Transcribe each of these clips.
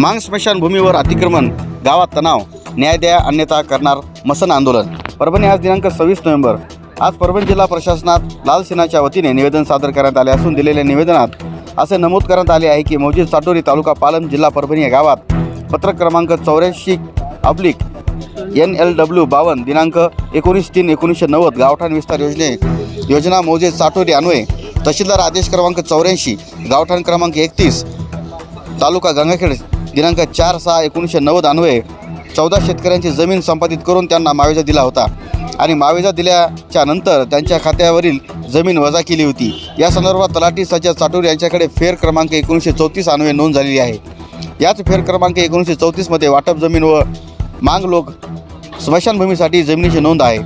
मांग स्मशानभूमीवर अतिक्रमण गावात तणाव न्याय द्या अन्यथा करणार मसन आंदोलन. परभणी आज दिनांक सव्वीस नोव्हेंबर. आज परभणी जिल्हा प्रशासनात लाल सेनाच्या वतीने निवेदन सादर करण्यात आले असून दिलेल्या निवेदनात असे नमूद करण्यात आले आहे की मौजे साटोरी तालुका पालम जिल्हा परभणी या गावात पत्रक क्रमांक चौऱ्याऐंशी अब्लिक एन एल डब्ल्यू बावन्न दिनांक एकोणीस तीन एकोणीसशे नव्वद गावठाण विस्तार योजने योजना मौजे साटोरी अन्वये तहसीलदार आदेश क्रमांक चौऱ्याऐंशी गावठाण क्रमांक एकतीस तालुका गंगाखेड दिनांक चार सहा एकोणीसशे नव्वद अन्वये चौदा शेतकऱ्यांची जमीन संपादित करून त्यांना मावेजा दिला होता. आणि मावेजा दिल्याच्या नंतर त्यांच्या खात्यावरील जमीन वजा केली होती. या संदर्भात तलाठी सज्जाद चाटूर यांच्याकडे फेर क्रमांक एकोणीसशे चौतीस अन्वये नोंद झालेली आहे. याच फेर क्रमांक एकोणीसशे चौतीसमध्ये वाटप जमीन व मांग लोक स्मशानभूमीसाठी जमिनीची नोंद आहे.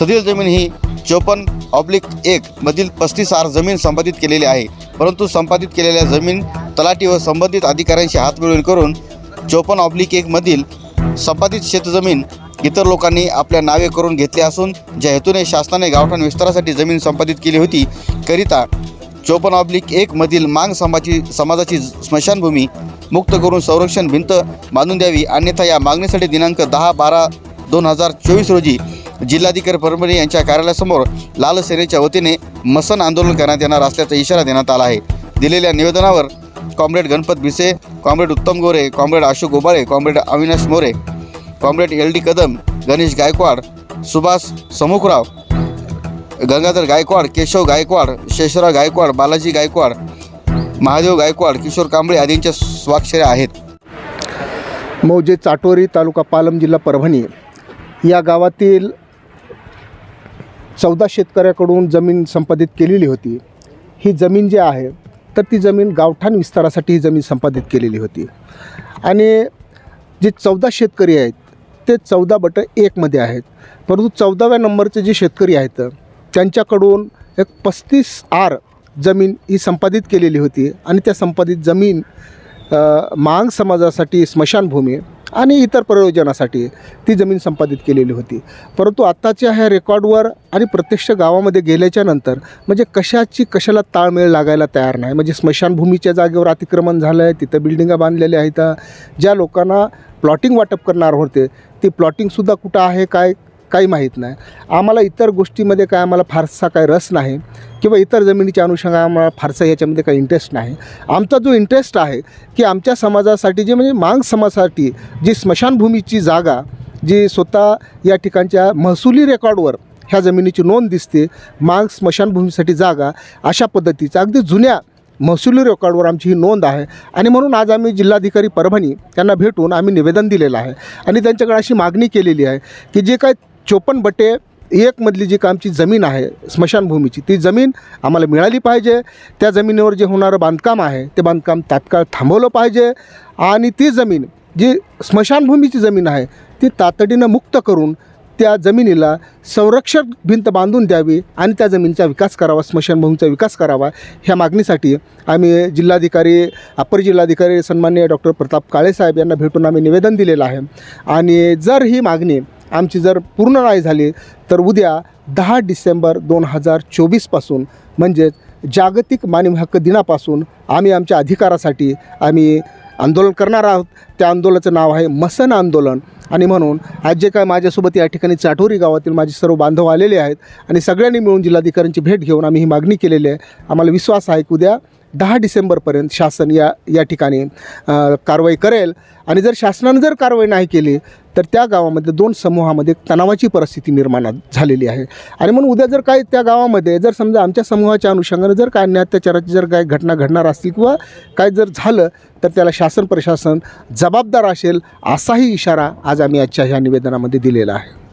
सदील जमीन ही चोपन्न ऑब्लिक एक मधील पस्तीस आर जमीन संपादित केलेली आहे. परंतु संपादित केलेल्या जमीन तलाठी व संबंधित अधिकाऱ्यांशी हात मिळवून करून चोपन्न ऑब्लिक एकमधील संपादित शेतजमीन इतर लोकांनी आपल्या नावे करून घेतली असून ज्या हेतूने शासनाने गावठाण विस्तारासाठी जमीन संपादित केली होती करिता चोपन्न ऑब्लिक एकमधील मांग समाजी समाजाची स्मशानभूमी मुक्त करून संरक्षण भिंत बांधून द्यावी अन्यथा या मागणीसाठी दिनांक दहा बारा दोन हजार चोवीस रोजी जिल्हाधिकारी परभणी यांच्या कार्यालयासमोर लाल सेनेच्या वतीने मसन आंदोलन करण्यात येणार असल्याचा इशारा देण्यात आला आहे. दिलेल्या निवेदनावर comrade Ganpat Bhise comrade Uttam Gore comrade Ashok Gobale comrade Avinash More comrade L D Kadam Ganesh Gaikwad Subhash Samukhrao Gangadhar Gaikwad Keshav Gaikwad Sheshrao Gaikwad Balaji Gaikwad Mahadev Gaikwad Kishore Kamble आदींच्या स्वाक्षऱ्या आहेत. मौजे चाटोरी तालुका पालम जिल्हा परभणी. या गावातील चौदा शेतकऱ्याकडून जमीन संपादित केलेली होती. ही जमीन जी आहे तर ती जमीन गावठाण विस्तारासाठी ही जमीन संपादित केलेली होती. आणि जे चौदा शेतकरी आहेत ते चौदा बट एकमध्ये आहेत. परंतु चौदाव्या नंबरचे जे शेतकरी आहेत त्यांच्याकडून एक पस्तीस आर जमीन ही संपादित केलेली होती आणि त्या संपादित जमीन मांग समाजासाठी स्मशानभूमी आणि इतर प्रयोजनासाठी ती जमीन संपादित केलेली होती. परंतु आत्ताच्या ह्या रेकॉर्डवर आणि प्रत्यक्ष गावामध्ये गेल्याच्यानंतर म्हणजे कशाची कशाला ताळमेळ लागायला तयार नाही. म्हणजे स्मशानभूमीच्या जागेवर अतिक्रमण झालं आहे तिथं बिल्डिंगा बांधलेल्या आहेत. ज्या लोकांना प्लॉटिंग वाटप करणार होते ती प्लॉटिंगसुद्धा कुठं आहे काय काही माहीत नाही. आम्हाला इतर गोष्टीमध्ये काय आम्हाला फारसा काय रस नाही किंवा इतर जमिनीच्या अनुषंगाने आम्हाला फारसा याच्यामध्ये काही इंटरेस्ट नाही. आमचा जो इंटरेस्ट आहे की आमच्या समाजासाठी जे म्हणजे मांग समाजासाठी जी स्मशानभूमीची जागा जी स्वतः या ठिकाणच्या महसुली रेकॉर्डवर ह्या जमिनीची नोंद दिसते मांग स्मशानभूमीसाठी जागा अशा पद्धतीचा अगदी जुन्या महसुली रेकॉर्डवर आमची ही नोंद आहे. आणि म्हणून आज आम्ही जिल्हाधिकारी परभणी त्यांना भेटून आम्ही निवेदन दिलेलं आहे. आणि त्यांच्याकडे अशी मागणी केलेली आहे की जे काय चोपन्न बटे एकमधली जी कामची जमीन आहे स्मशानभूमीची ती जमीन आम्हाला मिळाली पाहिजे. त्या जमिनीवर जे होणारं बांधकाम आहे ते बांधकाम तात्काळ थांबवलं पाहिजे आणि ती जमीन जी स्मशानभूमीची जमीन आहे ती तातडीनं मुक्त करून त्या जमिनीला संरक्षक भिंत बांधून द्यावी आणि त्या जमिनीचा विकास करावा स्मशानभूमीचा विकास करावा ह्या मागणीसाठी आम्ही जिल्हाधिकारी अपर जिल्हाधिकारी सन्मान्य डॉक्टर प्रताप काळेसाहेब यांना भेटून आम्ही निवेदन दिलेलं आहे. आणि जर ही मागणी आमची जर पूर्ण नाही झाली तर उद्या दहा डिसेंबर दोन हजार चोवीसपासून म्हणजेच जागतिक मानव हक्क दिनापासून आम्ही आमच्या अधिकारासाठी आम्ही आंदोलन करणार आहोत. त्या आंदोलनाचं नाव आहे मसन आंदोलन. आणि म्हणून आज जे काय माझ्यासोबत या ठिकाणी चाठोरी गावातील माझे सर्व बांधव आलेले आहेत आणि सगळ्यांनी मिळून जिल्हाधिकाऱ्यांची भेट घेऊन आम्ही ही मागणी केलेली आहे. आम्हाला विश्वास आहे की उद्या दहा डिसेंबरपर्यंत शासन या या ठिकाणी कारवाई करेल. आणि जर शासनानं जर कारवाई नाही केली तर त्या गावामध्ये दोन समूहामध्ये तणावाची परिस्थिती निर्माण झालेली आहे. आणि म्हणून उद्या जर काय त्या गावामध्ये जर समजा आमच्या समूहाच्या अनुषंगानं जर काय अन्याय अत्याचाराची जर काही घटना घडणार असतील किंवा काय जर झालं तर त्याला शासन प्रशासन जबाबदार असेल असाही इशारा आज आम्ही आजच्या ह्या निवेदनामध्ये दिलेला आहे.